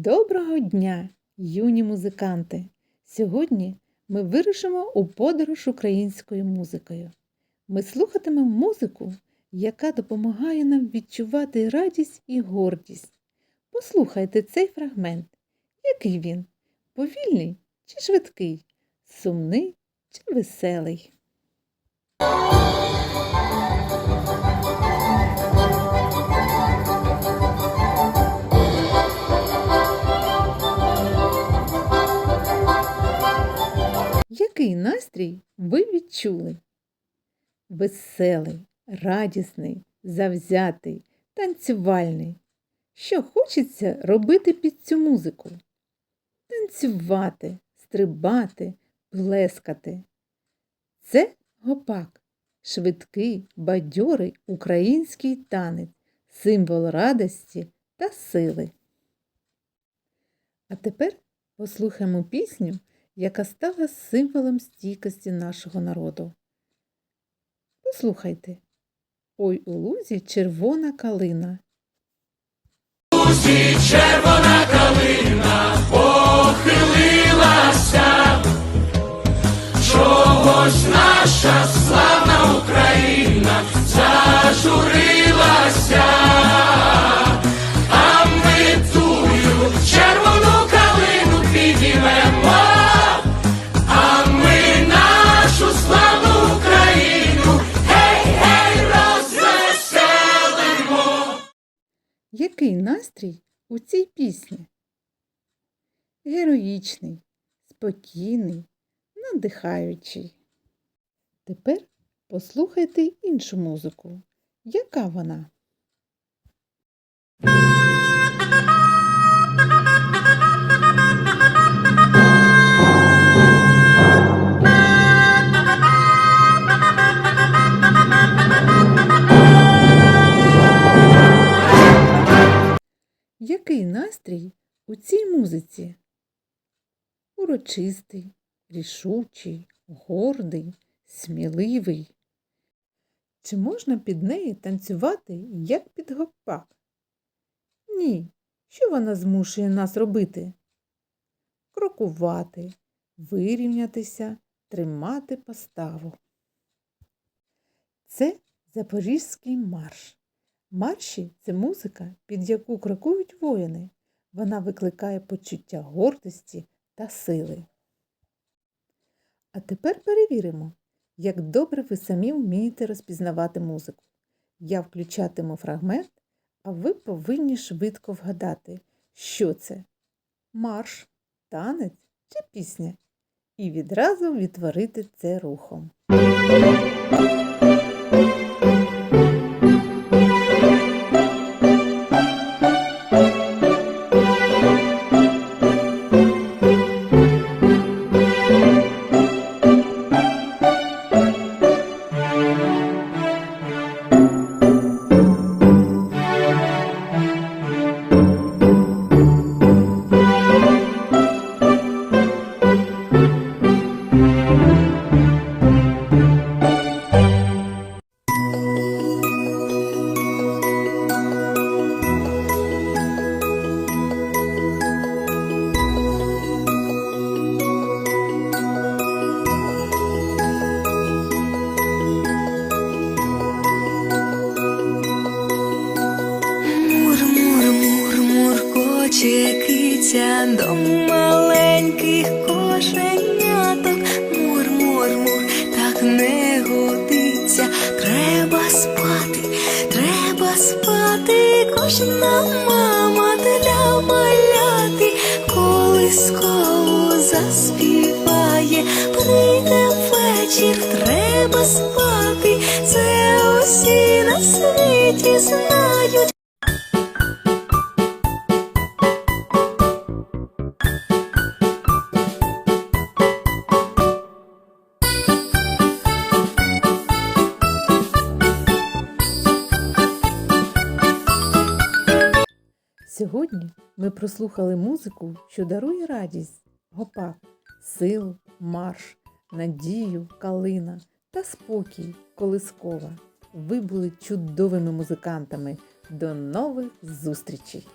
Доброго дня, юні музиканти! Сьогодні ми вирушимо у подорож українською музикою. Ми слухатимемо музику, яка допомагає нам відчувати радість і гордість. Послухайте цей фрагмент. Який він? Повільний чи швидкий? Сумний чи веселий? Який настрій ви відчули? Веселий, радісний, завзятий, танцювальний. Що хочеться робити під цю музику? Танцювати, стрибати, плескати. Це гопак, швидкий, бадьорий український танець, символ радості та сили. А тепер послухаємо пісню, яка стала символом стійкості нашого народу. Послухайте. Ой у лузі червона калина. Лузі червона калина похилилася, чогось наша славна Україна зажурилася, Який настрій у цій пісні? Героїчний, спокійний, надихаючий. Тепер послухайте іншу музику. Яка вона? Який настрій у цій музиці? Урочистий, рішучий, гордий, сміливий. Чи можна під неї танцювати, як під гопак? Ні. Що вона змушує нас робити? Крокувати, вирівнятися, тримати поставу. Це Запорізький марш. Марші це музика, під яку крокують воїни. Вона викликає почуття гордості та сили. А тепер перевіримо, як добре ви самі вмієте розпізнавати музику. Я включатиму фрагмент, а ви повинні швидко вгадати, що це марш, танець чи пісня, і відразу відтворити це рухом. Киця до маленьких кошеняток. Мур, мур, мур, так не годиться. Треба спати, треба спати. Кожна мама для маляти, колискову заспіває. Прийде вечір, треба спати. Це усі на світі знають. Сьогодні ми прослухали музику, що дарує радість, гопак, силу, марш, надію, калина та спокій колискова. Ви були чудовими музикантами. До нових зустрічей!